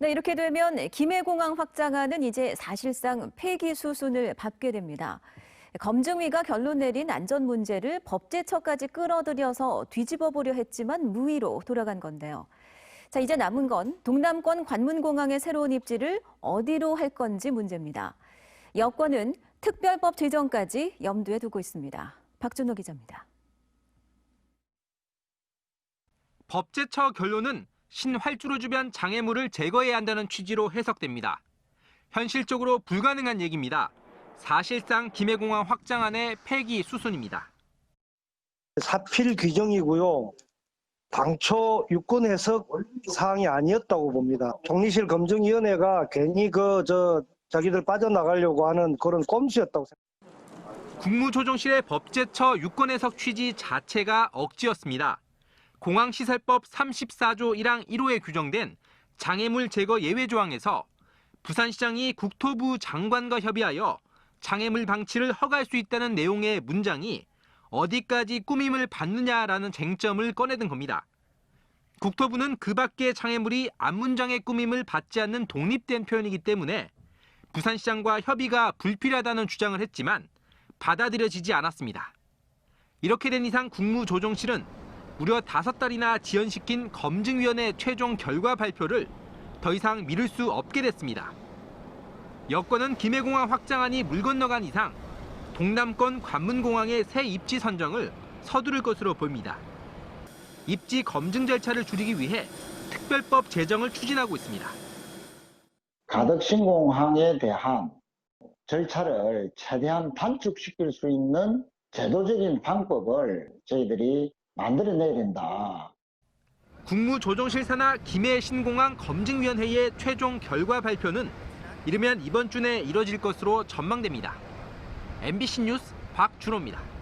네, 이렇게 되면 김해공항 확장안은 이제 사실상 폐기 수순을 밟게 됩니다. 검증위가 결론 내린 안전 문제를 법제처까지 끌어들여서 뒤집어 보려 했지만 무의로 돌아간 건데요. 자, 이제 남은 건 동남권 관문공항의 새로운 입지를 어디로 할 건지 문제입니다. 여권은 특별법 제정까지 염두에 두고 있습니다. 박준호 기자입니다. 법제처 결론은 신활주로 주변 장애물을 제거해야 한다는 취지로 해석됩니다. 현실적으로 불가능한 얘기입니다. 사실상 김해공항 확장안의 폐기 수순입니다. 사필 규정이고요. 당초 유권 해석 사항이 아니었다고 봅니다. 총리실 검증위원회가 괜히 그 저 자기들 빠져나가려고 하는 그런 꼼수였다고 생각합니다. 국무조정실의 법제처 유권 해석 취지 자체가 억지였습니다. 공항시설법 34조 1항 1호에 규정된 장애물 제거 예외 조항에서 부산시장이 국토부 장관과 협의하여 장애물 방치를 허가할 수 있다는 내용의 문장이 어디까지 꾸밈을 받느냐라는 쟁점을 꺼내든 겁니다. 국토부는 그 밖의 장애물이 앞문장의 꾸밈을 받지 않는 독립된 표현이기 때문에 부산시장과 협의가 불필요하다는 주장을 했지만 받아들여지지 않았습니다. 이렇게 된 이상 국무조정실은 무려 다섯 달이나 지연시킨 검증위원회 최종 결과 발표를 더 이상 미룰 수 없게 됐습니다. 여권은 김해공항 확장안이 물 건너간 이상 동남권 관문공항의 새 입지 선정을 서두를 것으로 보입니다. 입지 검증 절차를 줄이기 위해 특별법 제정을 추진하고 있습니다. 가덕 신공항에 대한 절차를 최대한 단축시킬 수 있는 제도적인 방법을 저희들이 만들어내야 된다. 국무조정실 산하 김해 신공항 검증위원회의 최종 결과 발표는 이르면 이번 주 내에 이뤄질 것으로 전망됩니다. MBC 뉴스 박준호입니다.